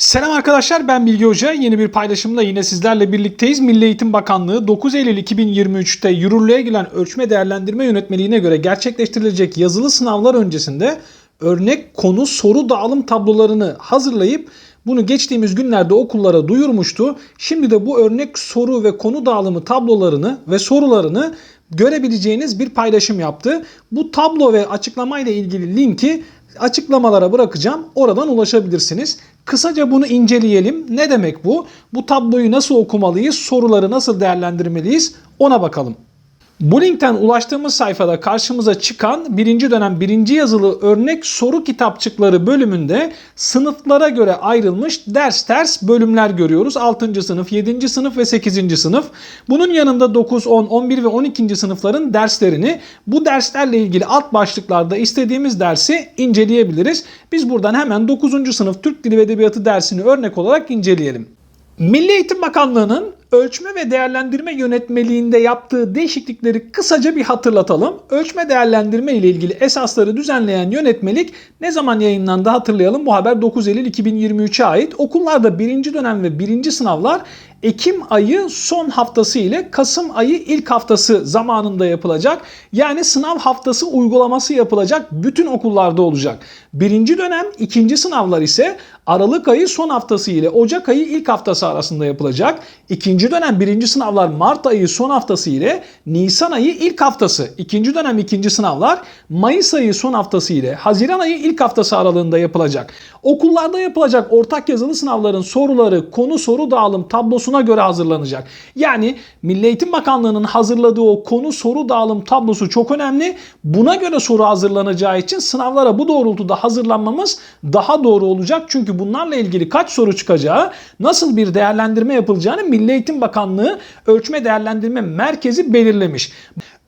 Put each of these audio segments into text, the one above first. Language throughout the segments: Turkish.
Selam arkadaşlar ben Bilgi Hoca. Yeni bir paylaşımla yine sizlerle birlikteyiz. Milli Eğitim Bakanlığı 9 Eylül 2023'te yürürlüğe giren ölçme değerlendirme yönetmeliğine göre gerçekleştirilecek yazılı sınavlar öncesinde örnek konu soru dağılım tablolarını hazırlayıp bunu geçtiğimiz günlerde okullara duyurmuştu. Şimdi de bu örnek soru ve konu dağılımı tablolarını ve sorularını görebileceğiniz bir paylaşım yaptı. Bu tablo ve açıklamayla ilgili linki açıklamalara bırakacağım. Oradan ulaşabilirsiniz. Kısaca bunu inceleyelim. Ne demek bu? Bu tabloyu nasıl okumalıyız? Soruları nasıl değerlendirmeliyiz? Ona bakalım. Bu linkten ulaştığımız sayfada karşımıza çıkan birinci dönem birinci yazılı örnek soru kitapçıkları bölümünde sınıflara göre ayrılmış ders ders bölümler görüyoruz. 6. sınıf, 7. sınıf ve 8. sınıf. Bunun yanında 9, 10, 11 ve 12. sınıfların derslerini bu derslerle ilgili alt başlıklarda istediğimiz dersi inceleyebiliriz. Biz buradan hemen 9. sınıf Türk Dili ve Edebiyatı dersini örnek olarak inceleyelim. Milli Eğitim Bakanlığı'nın ölçme ve değerlendirme yönetmeliğinde yaptığı değişiklikleri kısaca bir hatırlatalım. Ölçme değerlendirme ile ilgili esasları düzenleyen yönetmelik ne zaman yayınlandı hatırlayalım. Bu haber 9 Eylül 2023'e ait. Okullarda birinci dönem ve birinci sınavlar Ekim ayı son haftası ile Kasım ayı ilk haftası zamanında yapılacak. Yani sınav haftası uygulaması yapılacak bütün okullarda olacak. Birinci dönem ikinci sınavlar ise Aralık ayı son haftası ile Ocak ayı ilk haftası arasında yapılacak. İkinci dönem birinci sınavlar Mart ayı son haftası ile Nisan ayı ilk haftası. İkinci dönem ikinci sınavlar Mayıs ayı son haftası ile Haziran ayı ilk haftası aralığında yapılacak. Okullarda yapılacak ortak yazılı sınavların soruları konu soru dağılım tablosuna göre hazırlanacak. Yani Milli Eğitim Bakanlığı'nın hazırladığı o konu soru dağılım tablosu çok önemli. Buna göre soru hazırlanacağı için sınavlara bu doğrultuda hazırlanmamız daha doğru olacak. Çünkü bunlarla ilgili kaç soru çıkacağı, nasıl bir değerlendirme yapılacağını Milli Eğitim Bakanlığı Ölçme Değerlendirme Merkezi belirlemiş.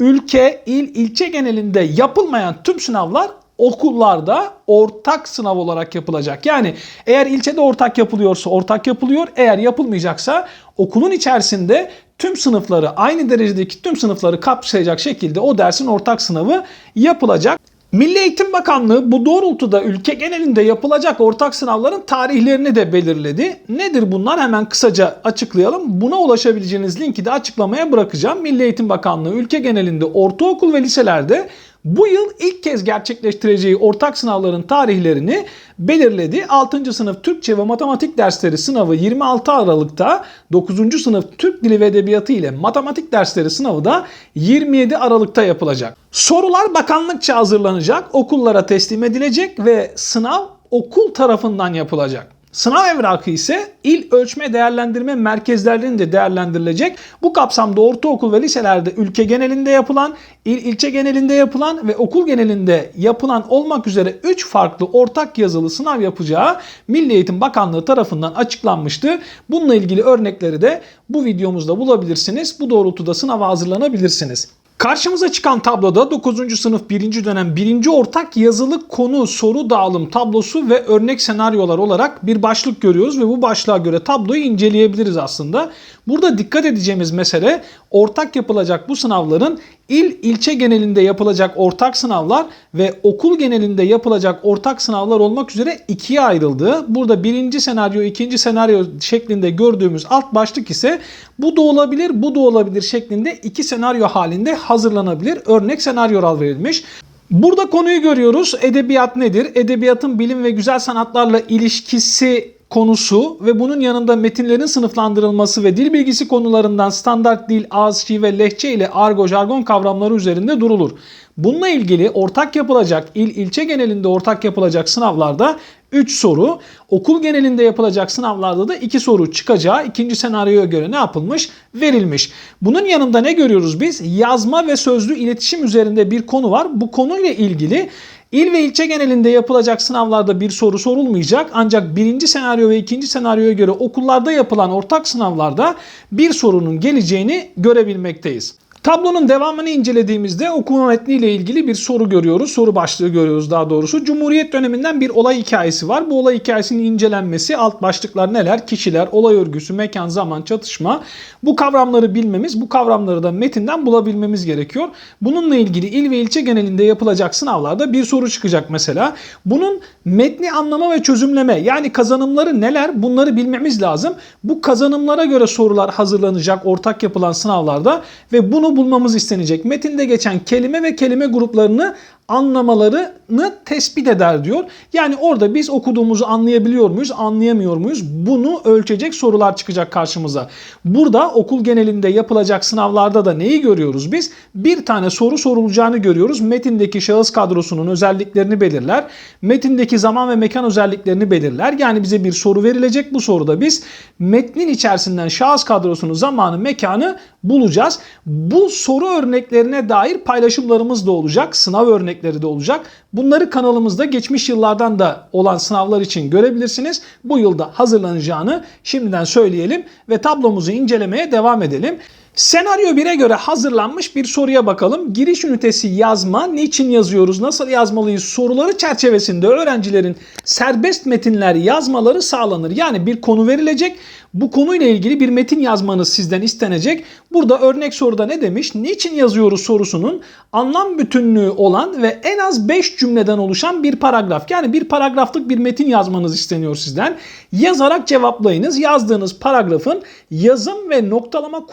Ülke, il, ilçe genelinde yapılmayan tüm sınavlar okullarda ortak sınav olarak yapılacak. Yani eğer ilçede ortak yapılıyorsa ortak yapılıyor. Eğer yapılmayacaksa okulun içerisinde tüm sınıfları aynı derecedeki tüm sınıfları kapsayacak şekilde o dersin ortak sınavı yapılacak. Milli Eğitim Bakanlığı bu doğrultuda ülke genelinde yapılacak ortak sınavların tarihlerini de belirledi. Nedir bunlar? Hemen kısaca açıklayalım. Buna ulaşabileceğiniz linki de açıklamaya bırakacağım. Milli Eğitim Bakanlığı ülke genelinde ortaokul ve liselerde bu yıl ilk kez gerçekleştireceği ortak sınavların tarihlerini belirledi. 6. sınıf Türkçe ve matematik dersleri sınavı 26 Aralık'ta, 9. sınıf Türk Dili ve Edebiyatı ile matematik dersleri sınavı da 27 Aralık'ta yapılacak. Sorular bakanlıkça hazırlanacak, okullara teslim edilecek ve sınav okul tarafından yapılacak. Sınav evrakı ise il ölçme değerlendirme merkezlerinde değerlendirilecek. Bu kapsamda ortaokul ve liselerde ülke genelinde yapılan, il ilçe genelinde yapılan ve okul genelinde yapılan olmak üzere 3 farklı ortak yazılı sınav yapacağı Milli Eğitim Bakanlığı tarafından açıklanmıştı. Bununla ilgili örnekleri de bu videomuzda bulabilirsiniz. Bu doğrultuda sınava hazırlanabilirsiniz. Karşımıza çıkan tabloda 9. sınıf 1. dönem 1. ortak yazılı konu soru dağılım tablosu ve örnek senaryolar olarak bir başlık görüyoruz ve bu başlığa göre tabloyu inceleyebiliriz aslında. Burada dikkat edeceğimiz mesele ortak yapılacak bu sınavların il ilçe genelinde yapılacak ortak sınavlar ve okul genelinde yapılacak ortak sınavlar olmak üzere ikiye ayrıldığı. Burada birinci senaryo, ikinci senaryo şeklinde gördüğümüz alt başlık ise bu da olabilir, bu da olabilir şeklinde iki senaryo halinde hazırlanabilir. Örnek senaryolar verilmiş. Burada konuyu görüyoruz. Edebiyat nedir? Edebiyatın bilim ve güzel sanatlarla ilişkisi konusu ve bunun yanında metinlerin sınıflandırılması ve dil bilgisi konularından standart dil, ağız, şive, lehçe ile argo, jargon kavramları üzerinde durulur. Bununla ilgili ortak yapılacak, il ilçe genelinde ortak yapılacak sınavlarda 3 soru, okul genelinde yapılacak sınavlarda da 2 soru çıkacağı ikinci senaryoya göre ne yapılmış? Verilmiş. Bunun yanında ne görüyoruz biz? Yazma ve sözlü iletişim üzerinde bir konu var. Bu konuyla ilgili İl ve ilçe genelinde yapılacak sınavlarda bir soru sorulmayacak ancak birinci senaryo ve ikinci senaryoya göre okullarda yapılan ortak sınavlarda bir sorunun geleceğini görebilmekteyiz. Tablonun devamını incelediğimizde okuma metniyle ilgili bir soru görüyoruz. Soru başlığı görüyoruz daha doğrusu. Cumhuriyet döneminden bir olay hikayesi var. Bu olay hikayesinin incelenmesi alt başlıklar neler? Kişiler, olay örgüsü, mekan, zaman, çatışma. Bu kavramları bilmemiz, bu kavramları da metinden bulabilmemiz gerekiyor. Bununla ilgili il ve ilçe genelinde yapılacak sınavlarda bir soru çıkacak mesela. Bunun metni anlama ve çözümleme yani kazanımları neler bunları bilmemiz lazım. Bu kazanımlara göre sorular hazırlanacak ortak yapılan sınavlarda ve bunu bulmamız istenecek. Metinde geçen kelime ve kelime gruplarını anlamalarını tespit eder diyor. Yani orada biz okuduğumuzu anlayabiliyor muyuz, anlayamıyor muyuz? Bunu ölçecek sorular çıkacak karşımıza. Burada okul genelinde yapılacak sınavlarda da neyi görüyoruz biz? Bir tane soru sorulacağını görüyoruz. Metindeki şahıs kadrosunun özelliklerini belirler. Metindeki zaman ve mekan özelliklerini belirler. Yani bize bir soru verilecek. Bu soruda biz metnin içerisinden şahıs kadrosunu, zamanı, mekanı bulacağız. Bu soru örneklerine dair paylaşımlarımız da olacak. Sınav örnekleri de olacak. Bunları kanalımızda geçmiş yıllardan da olan sınavlar için görebilirsiniz. Bu yılda hazırlanacağını şimdiden söyleyelim ve tablomuzu incelemeye devam edelim. Senaryo 1'e göre hazırlanmış bir soruya bakalım. Giriş ünitesi yazma, niçin yazıyoruz, nasıl yazmalıyız soruları çerçevesinde öğrencilerin serbest metinler yazmaları sağlanır. Yani bir konu verilecek, bu konuyla ilgili bir metin yazmanız sizden istenecek. Burada örnek soruda ne demiş? Niçin yazıyoruz sorusunun anlam bütünlüğü olan ve en az 5 cümleden oluşan bir paragraf. Yani bir paragraflık bir metin yazmanız isteniyor sizden. Yazarak cevaplayınız. Yazdığınız paragrafın yazım ve noktalama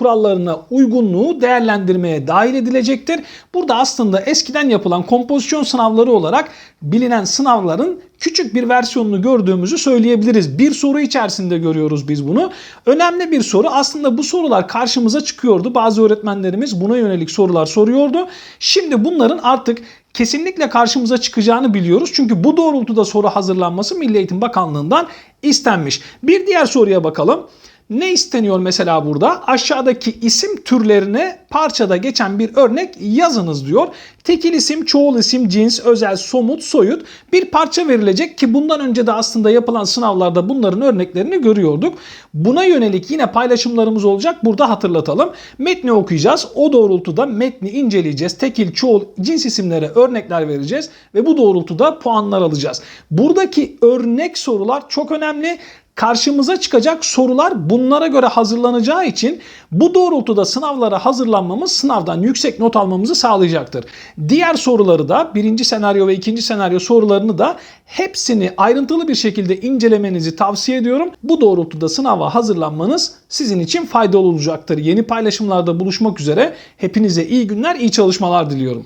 kurallarına uygunluğu değerlendirmeye dahil edilecektir. Burada aslında eskiden yapılan kompozisyon sınavları olarak bilinen sınavların küçük bir versiyonunu gördüğümüzü söyleyebiliriz. Bir soru içerisinde görüyoruz biz bunu. Önemli bir soru. Aslında bu sorular karşımıza çıkıyordu. Bazı öğretmenlerimiz buna yönelik sorular soruyordu. Şimdi bunların artık kesinlikle karşımıza çıkacağını biliyoruz. Çünkü bu doğrultuda soru hazırlanması Milli Eğitim Bakanlığı'ndan istenmiş. Bir diğer soruya bakalım. Ne isteniyor mesela burada? Aşağıdaki isim türlerine parçada geçen bir örnek yazınız diyor. Tekil isim, çoğul isim, cins, özel, somut, soyut bir parça verilecek ki bundan önce de aslında yapılan sınavlarda bunların örneklerini görüyorduk. Buna yönelik yine paylaşımlarımız olacak. Burada hatırlatalım. Metni okuyacağız. O doğrultuda metni inceleyeceğiz. Tekil, çoğul, cins isimlere örnekler vereceğiz ve bu doğrultuda puanlar alacağız. Buradaki örnek sorular çok önemli karşımıza çıkacak sorular bunlara göre hazırlanacağı için bu doğrultuda sınavlara hazırlanmamız sınavdan yüksek not almamızı sağlayacaktır. Diğer soruları da birinci senaryo ve ikinci senaryo sorularını da hepsini ayrıntılı bir şekilde incelemenizi tavsiye ediyorum. Bu doğrultuda sınava hazırlanmanız sizin için faydalı olacaktır. Yeni paylaşımlarda buluşmak üzere hepinize iyi günler, iyi çalışmalar diliyorum.